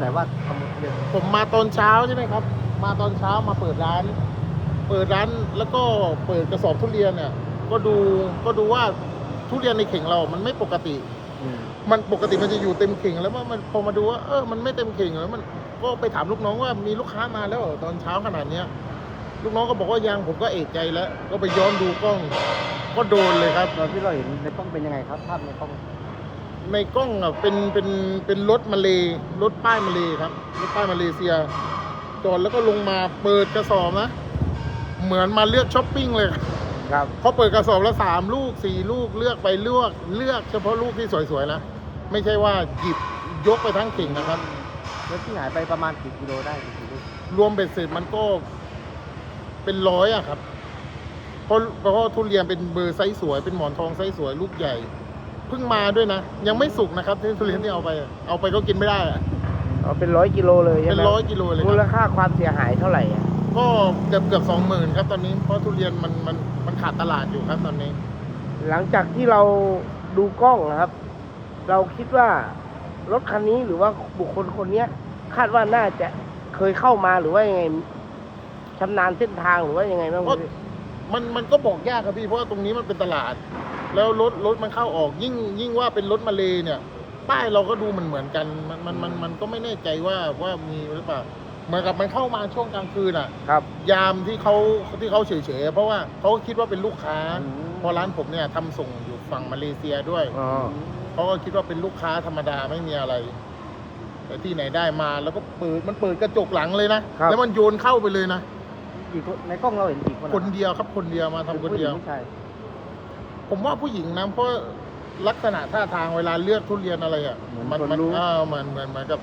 ไหนว่าทุเรียนผมมาตอนเช้าใช่ไหมครับ มาตอนเช้ามาเปิดร้าน เปิดร้านแล้วก็เปิดกระสอบทุเรียนเนี่ย ก็ดูก็ดูว่าทุเรียนในเข่งเรา มันไม่ปกติ อืมมันปกติมันจะอยู่เต็มเข่งแล้วว่ามันพอมาดูว่า เออมันไม่เต็มเข่งแล้วมันก็ไปถามลูกน้องว่ามีลูกค้ามาแล้วเหรอตอนเช้าขนาดเนี้ย ลูกน้องก็บอกว่ายังผมก็เอกใจแล้ว ก็ไปย้อนดูกล้อง ก็โดนเลยครับ ตอนที่เราเห็นในกล้องเป็นยังไงครับภาพในกล้อง ในกล้องอะเป็นเป็นเป็นรถมาเลยรถป้ายมาเลยครับรถป้ายมาเลเซียจอดแล้วก็ลงมาเปิดกระสอบนะ เหมือนมาเลือกช้อปปิ้งเลยครับเขาเปิดกระสอบละสามลูกสี่ลูกเลือกไปเลือกเลือกเฉพาะลูกที่สวยๆนะไม่ใช่ว่าหยิบยกไปทั้งเข่งนะครับ แล้วที่หายไปประมาณกี่กิโลได้กี่กิโลรวมเบ็ดเสร็จมันก็เป็นร้อยอะครับเพราะเพราะว่าทุเรียนเป็นเบอร์ไซส์สวยเป็นหมอนทองไซส์สวยลูกใหญ่ เพิ่งมาด้วยนะ ยังไม่สุกนะครับที่ทุเรียนที่เอาไปอะเอาไปก็กินไม่ได้อะอ๋อเป็นร้อยกิโลเลยใช่เป็นไหมร้อยกิโลเลยมูคลรับค่าความเสียหายเท่าไหร่อะก็เกือบเกือบสองหมื่นครับตอนนี้เพราะทุเรียนมันมันมันขาดตลาดอยู่ครับตอนนี้ หลังจากที่เราดูกล้องนะครับ เราคิดว่ารถคันนี้หรือว่าบุคคลคนเนี้ย คาดว่าน่าจะเคยเข้ามาหรือว่ายังไงชำนาญเส้นทางหรือว่ายังไงบ้างก็พี่มันมันก็บอกยากครับพี่เพราะว่าตรงนี้มันเป็นตลาด แล้วรถรถมันเข้าออกยิ่งยิ่งว่าเป็นรถมาเลเนี่ย ป้ายเราก็ดูมันเหมือนกัน มันมันมันมันก็ไม่แน่ใจว่าว่ามีหรือเปล่าเหมือนกับมันเข้ามาช่วงกลางคืนอะ ครับ ยามที่เขาที่เขาเฉยๆเพราะว่าเขาคิดว่าเป็นลูกค้า อืมเพอร้านผมเนี่ยทำส่งอยู่ฝั่งมาเลเซียด้วย อ๋อเขาก็คิดว่าเป็นลูกค้าธรรมดาไม่มีอะไร แต่ที่ไหนได้มาแล้วก็เปิดมันเปิดกระจกหลังเลยนะแล้วมันโยนเข้าไปเลยนะ กี่คนในกล้องเราเห็นกี่คนอะคนเดียวครับคนเดียวมาทำคนเดียว ผู้หญิงผู้ชาย ผมว่าผู้หญิงนะเพราะลักษณะท่าทางเวลาเลือกทุเรียนอะไรอะมันมันเออเหมือนเหมือนเหมือนกับ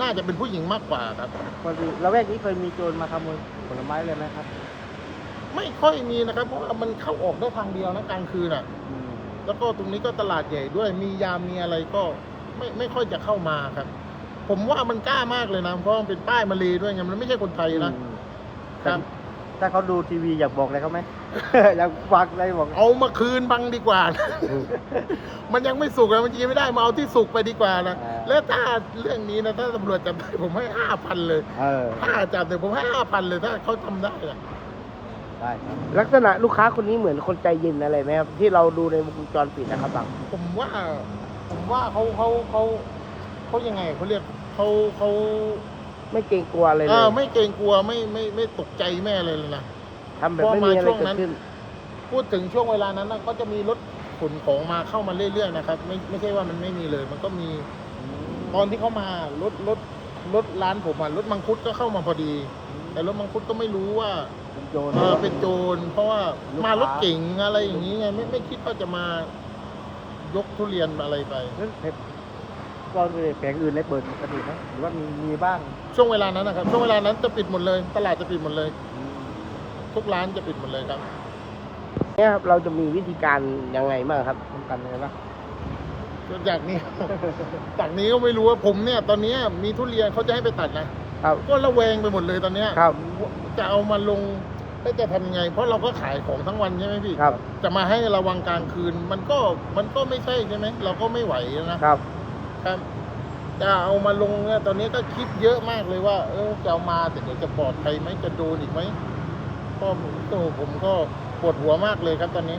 น่าจะเป็นผู้หญิงมากกว่าครับปกติละแวกนี้เคยมีโจรมาขโมยผลไม้เลยไหมครับไม่ค่อยมีนะครับ เพราะว่ามันเข้าออกได้ทางเดียวนะกลางคืนอะ อืมแล้วก็ตรงนี้ก็ตลาดใหญ่ด้วยมียามมีอะไรก็ไม่ไม่ค่อยจะเข้ามาครับ ผมว่ามันกล้ามากเลยนะเพราะมันเป็นป้ายมาเลยด้วยไงมันไม่ใช่คนไทยนะ อืมครับ ถ้าเขาดูทีวีอยากบอกอะไรเขาไหม อยากฝากอะไรบอก เอามาคืนบังดีกว่า มันยังไม่สุกเลยมันกินไม่ได้มาเอาที่สุกไปดีกว่านะอ่าแล้วถ้าเรื่องนี้นะถ้าตำรวจจับได้ผมให้ห้าพันเลย เออ ถ้าจับเนี่ยผมให้ห้าพันเลยถ้าเขาทำได้อะได้ครับลักษณะลูกค้าคนนี้เหมือนคนใจเย็นอะไรไหมครับ ที่เราดูในวงจรปิดนะครับบัง ผมว่า ผมว่าเขาเขาเขาเขายังไงเขาเรียกเขาเขา ไม่เกรงกลัวอะไรเลเอยอไม่เกรงกลัวไม่ไม่ไม่ตกใจแม่เลยเลยนะ ทำแบบไม่มีอะไรพอมาช่วงเกินั้ดนขึ้น พูดถึงช่วงเวลานั้นนะก็จะมีรถขนของมาเข้ามาเรื่อยๆนะครับ ไม่ไม่ใช่ว่ามันไม่มีเลย มันก็มีตอนที่เขามารถรถรถร้านผมอะรถมังคุดก็เข้ามาพอดี แต่รถมังคุดก็ไม่รู้ว่าเป็นโจร เออเป็นโจร เพราะว่าลูกค้าม มารถเก๋งอะไรอย่างนี้ไงไม่ไม่คิดว่าจะมายกทุเรียนอะไรไป นั่นเพจ ก็แผงอื่นเลยเปิดปกติไหมหรือว่ามีมีบ้างช่วงเวลานั้นนะครับช่วงเวลานั้นจะปิดหมดเลย ตลาดจะปิดหมดเลย ทุกร้านจะปิดหมดเลยครับ เนี่ยครับเราจะมีวิธีการยังไงบ้างครับป้องกันยังไงบ้างจากนี้ จากนี้ก็ไม่รู้ว่าผมเนี่ย ตอนเนี้ยมีทุเรียนเขาจะให้ไปตัดนะครับก็ระแวงไปหมดเลยตอนเนี้ยครับ จะเอามาลงแล้วจะทำยังไง เพราะเราก็ขายของทั้งวันใช่ไหมพี่ครับ จะมาให้ระวังกลางคืน มันก็มันก็ไม่ใช่ใช่ไหมเราก็ไม่ไหวนะครับ ครับ จะเอามาลงเนี่ยตอนนี้ก็คิดเยอะมากเลยว่า เออจะเอามาแต่เดี๋ยวจะปลอดภัยไหมจะโดนอีกไหมก็ผมโตผมก็ปวดหัวมากเลยครับตอนนี้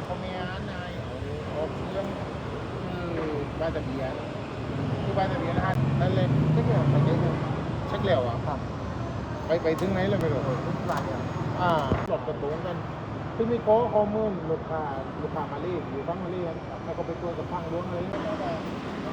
บ้านตะเบียนคือบ้านตะเบียนนะฮะนั่นเลยเช็คแล้วไปเช็คแล้วเช็คแล้วอะครับ ไปไปถึงไหนเลยไม่รู้ทุกหลักเนี่ยอ่าหลดกระตรงกันซึ่งมีโค้ข้อมูลลูกค้าลูกค้ามาเรียอยู่ฟังมาเรียนแล้วก็ไปตัวจกับฟังล้วงเลย